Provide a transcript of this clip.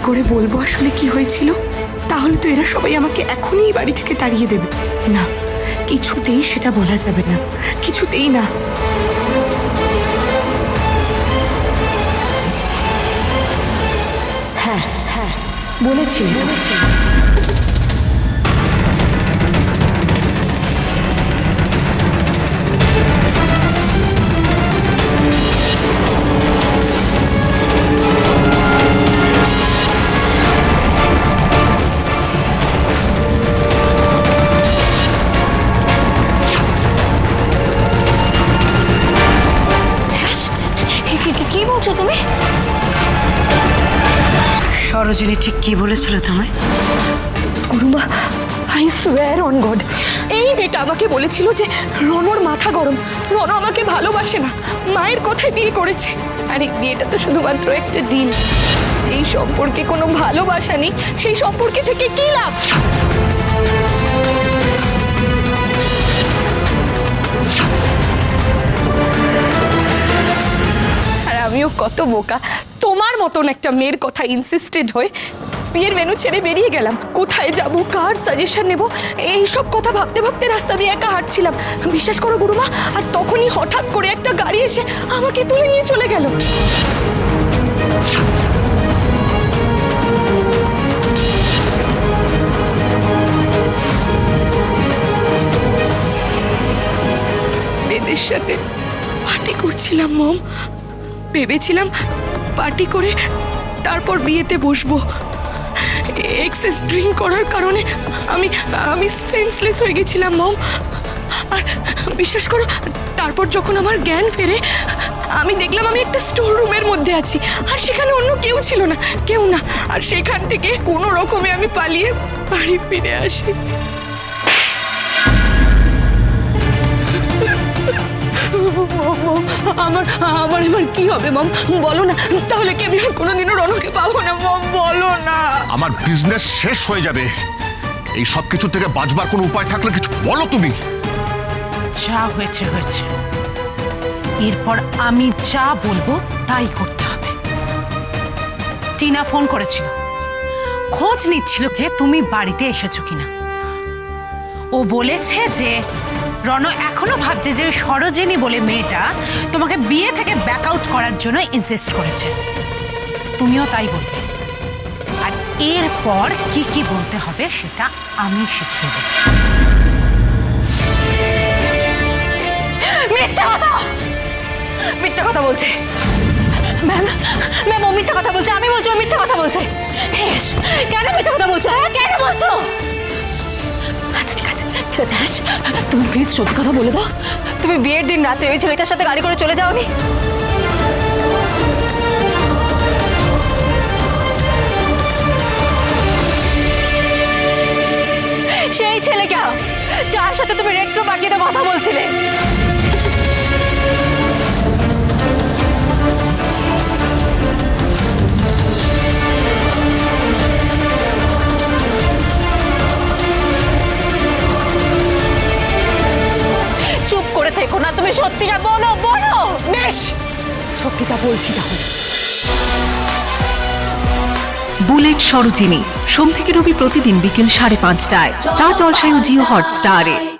করে বলব আসলে কি হয়েছিল? তাহলে তো এরা সবাই আমাকে এখনই বাড়ি থেকে তাড়িয়ে দেবে। না, কিছুতেই সেটা বলা যাবে না। কিছুতেই না। হ্যাঁ হ্যাঁ বলেছি। বলেছি সরোজিনী ঠিক কি বলেছিল তোমায়? গুরুমা আই সোয়ার অন গড এই মেয়েটা আমাকে বলেছিল যে রনর মাথা গরম রন আমাকে ভালোবাসে না, মায়ের কথায় বিয়ে করেছে। আরে বিয়েটা তো শুধুমাত্র একটা দিন, যেই সম্পর্কে কোনো ভালোবাসা নেই, সেই সম্পর্কে থেকে কি লাভ? কত বোকা। তোমার মতন একটা মেয়ের কথা ইনসিস্টেড হয়ে বিয়ের মেনু ছেড়ে বেরিয়ে গেলাম। কোথায় যাব? কার সাজেশন নেব? এই সব কথা ভাবতে ভাবতে রাস্তা দিয়ে একা হাঁটছিলাম। বিশ্বাস করো গুরুমা, আর তখনই হঠাৎ করে একটা গাড়ি এসে আমাকে তুলে নিয়ে চলে গেল। মেয়েদের সাথে পার্টি করছিলাম, মম। ভেবেছিলাম পার্টি করে তারপর বিয়েতে বসবো। এক্সেস ড্রিঙ্ক করার কারণে আমি আমি সেন্সলেস হয়ে গেছিলাম, মম। আর বিশ্বাস করো, তারপর যখন আমার জ্ঞান ফেরে, আমি দেখলাম আমি একটা স্টোর রুমের মধ্যে আছি। আর সেখানে অন্য কেউ ছিল না, কেউ না। আর সেখান থেকে কোনো রকমে আমি পালিয়ে বাড়ি ফিরে আসি। আমার আমার এবার কি হবে মম? বলো না। তাহলে কি আমি আর কোনোদিনও রনকে পাবো না মম? বলো না। আমার বিজনেস শেষ হয়ে যাবে। এই সব কিছু থেকে বাঁচবার কোনো উপায় থাকলে কিছু বলো তুমি। যা হয়েছে হয়েছে। এরপর আমি যা বলব তাই করতে হবে। টিনা ফোন করেছিল। খোঁজ নিচ্ছিল যে তুমি বাড়িতে এসেছ কিনা। ও বলেছে যে রণ এখনও ভাবছে যে সরোজিনী বলে মেয়েটা তোমাকে বিয়ে থেকে ব্যাক আউট করার জন্য ইনসিস্ট করেছে। তুমিও তাই বলবে। আর এরপর কি কি বলতে হবে সেটা আমি শিখিয়ে দেবো। মিথ্যা কথা! মিথ্যা কথা বলছে। ম্যাম ম্যাম, ও মিথ্যা কথা বলছে। আমি বলছি ও মিথ্যা কথা বলছে। কেন মিথ্যা কথা বলছো? হ্যাঁ কেন বলছো? আচ্ছা ঠিক ঠিক আছে হ্যাস তুমি প্লিজ সত্যি কথা বলে দাও। তুমি বিয়ের দিন রাতে ওই ছেলেটার সাথে গাড়ি করে চলে যাওনি? সেই ছেলে কেউ যার সাথে তুমি রেট্রো পাকিয়ে কথা বলছিলে। সত্যিটা বলছি তাহলে। বুলেট সরোজিনী। সোম থেকে রবি প্রতিদিন বিকেল সাড়ে পাঁচটায়। স্টার জলসায় জিও হটস্টারে।